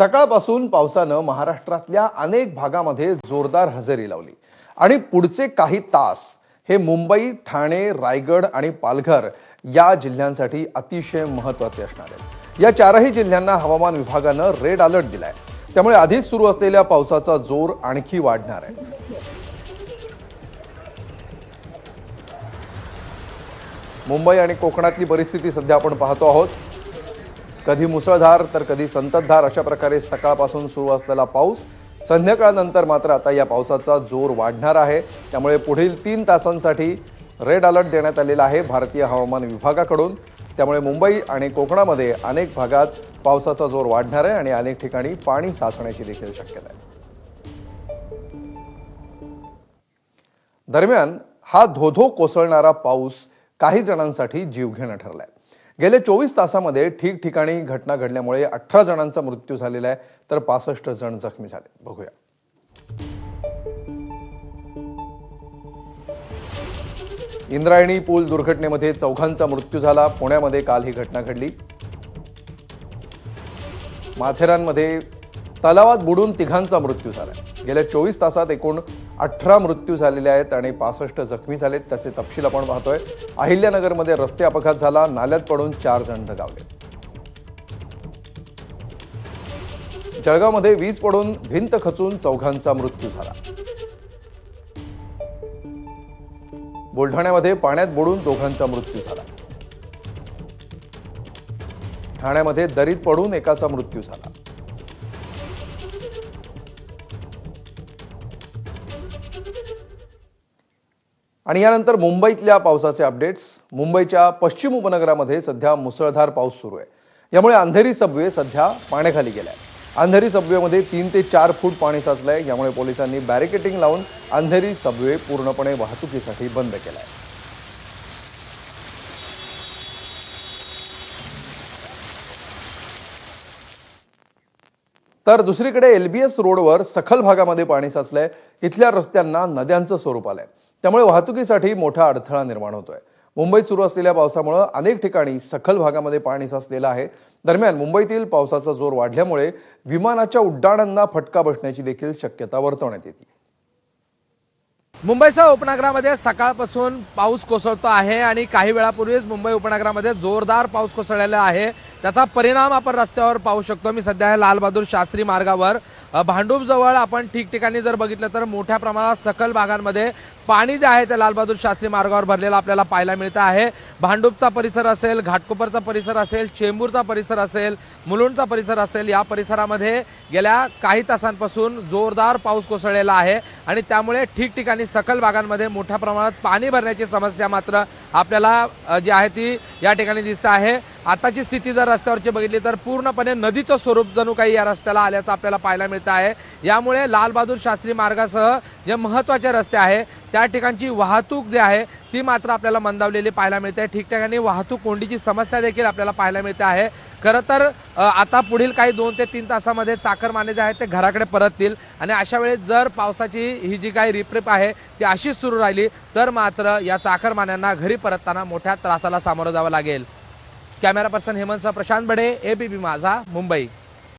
सकाळपासून पावसानं महाराष्ट्रातल्या अनेक भागामध्ये जोरदार हजेरी लावली. आणि पुढचे काही तास हे मुंबई ठाणे रायगड आणि पालघर या जिल्ह्यांसाठी अतिशय महत्त्वाचे असणार आहेत. या चारही जिल्ह्यांना हवामान विभागानं रेड अलर्ट दिलाय. त्यामुळे आधीच सुरू असलेल्या पावसाचा जोर आणखी वाढणार आहे. मुंबई आणि कोकणातली परिस्थिती सध्या आपण पाहतो आहोत. कधी मुसळधार तर कधी संततधार. अशा प्रकारे सकाळपासून सुरू असलेला पाऊस संध्याकाळनंतर मात्र आता या पावसाचा जोर वाढणार आहे. त्यामुळे पुढील तीन तासांसाठी रेड अलर्ट देण्यात आलेला आहे भारतीय हवामान विभागाकडून. त्यामुळे मुंबई आणि कोकणामध्ये अनेक भागात पावसाचा जोर वाढणार आहे आणि अनेक ठिकाणी पाणी साचण्याची देखील शक्यता आहे. दरम्यान हा धोधो कोसळणारा पाऊस काही जणांसाठी जीवघेणा ठरलाय. गेल्या चोवीस तासामध्ये ठिकठिकाणी घटना घडल्यामुळे अठरा जणांचा मृत्यू झालेला आहे तर पासष्ट जण जखमी झाले. बघूया. इंद्रायणी पूल दुर्घटनेमध्ये चौघांचा मृत्यू झाला. पुण्यामध्ये काल ही घटना घडली. माथेरानमध्ये तलावात बुडून तिघांचा मृत्यू झाला. गेल्या चोवीस तासात एकूण अठरा मृत्यू झालेले आहेत आणि पासष्ट जखमी झालेत. त्याचे तपशील आपण पाहतोय. अहिल्यानगरमध्ये रस्ते अपघात झाला. नाल्यात पडून चार जण दगावले. जळगावमध्ये वीज पडून भिंत खचून चौघांचा मृत्यू झाला. बुलढाण्यामध्ये पाण्यात बुडून दोघांचा मृत्यू झाला. ठाण्यामध्ये दरीत पडून एकाचा मृत्यू झाला. आणि यानंतर मुंबईतल्या पावसाचे अपडेट्स. मुंबईच्या पश्चिम उपनगरामध्ये सध्या मुसळधार पाऊस सुरू आहे. यामुळे अंधेरी सबवे सध्या पाण्याखाली गेलाय. अंधेरी सबवेमध्ये तीन ते चार फूट पाणी साचलंय. यामुळे पोलिसांनी बॅरिकेटिंग लावून अंधेरी सबवे पूर्णपणे वाहतुकीसाठी बंद केलाय. तर दुसरीकडे एलबीएस रोडवर सखल भागामध्ये पाणी साचलंय. इथल्या रस्त्यांना नद्यांचं स्वरूप आलंय. त्यामुळे वाहतुकीसाठी मोठा अडथळा निर्माण होतोय. मुंबईत सुरू असलेल्या पावसामुळे अनेक ठिकाणी सखल भागामध्ये पाणी साचलेलं आहे. दरम्यान मुंबईतील पावसाचा जोर वाढल्यामुळे विमानाच्या उड्डाणांना फटका बसण्याची देखील शक्यता वर्तवण्यात येते. मुंबईसह उपनगरामध्ये सकाळपासून पाऊस कोसळतो आहे आणि काही वेळापूर्वीच मुंबई उपनगरामध्ये जोरदार पाऊस कोसळलेला आहे. त्याचा परिणाम आपण रस्त्यावर पाहू शकतो. मी सध्या लालबहादूर शास्त्री मार्गावर भांडूपजवळ आपण ठिकठिकाणी जर बघितलं तर मोठ्या प्रमाणात सकल भागांमध्ये पाणी जे आहे ते लालबहादूर शास्त्री मार्गावर भरलेलं आपल्याला पाहायला मिळतं आहे. भांडूपचा परिसर असेल घाटकोपरचा परिसर असेल चेंबूरचा परिसर असेल मुलुंडचा परिसर असेल या परिसरामध्ये गेल्या काही तासांपासून जोरदार पाऊस कोसळलेला आहे आणि त्यामुळे ठिकठिकाणी सकल भागांमध्ये मोठ्या प्रमाणात पाणी भरण्याची समस्या मात्र आपल्याला जी आहे ती या ठिकाणी दिसत आहे. आताची स्थिती जर रस्त्यावरची बघितली तर पूर्णपणे नदीचं स्वरूप जणू काही या रस्त्याला आल्याचं आपल्याला पाहायला मिळतं. आहे. यामुळे लालबहादूर शास्त्री मार्गासह जे महत्त्वाचे रस्ते आहे त्या ठिकाणची वाहतूक जी आहे ती मात्र आपल्याला मंदावलेली पाहायला मिळते. ठिकठिकाणी वाहतूक कोंडीची समस्या देखील आपल्याला पाहायला मिळते आहे. खरं तर आता पुढील काही दोन ते तीन तासामध्ये चाकरमाने जे आहेत ते घराकडे परततील. आणि अशा वेळेस जर पावसाची ही जी काही रिपरिप आहे ती अशीच सुरू राहिली तर मात्र या चाकरमान्यांना घरी परतताना मोठ्या त्रासाला सामोरं जावं लागेल. कॅमेरा पर्सन हेमंतसह प्रशांत बडे एबीपी माझा मुंबई.